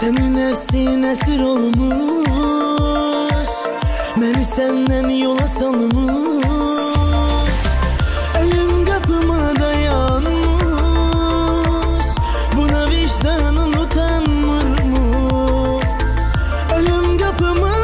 Senin nefsin esir olmuş. Beni senden yola salmış. Elim kapıma dayanmış. Buna vicdanın utanmır mı? Ölüm kapıma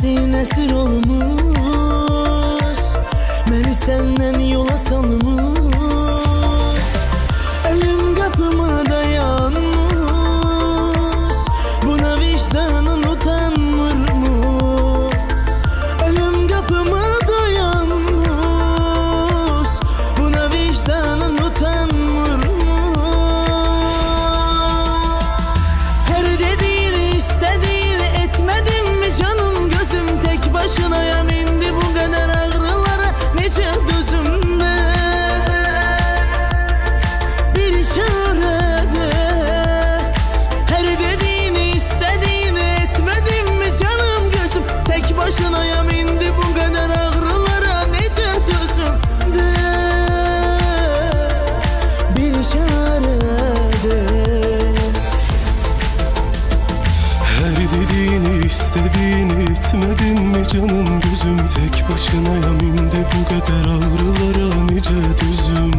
Sensin esir olmuş. Beni senden yola salmış. Sevdiğini istediğini itmedin mi canım? Gözüm Tek başına yaminde bu kadar ağrılara nice düzümde.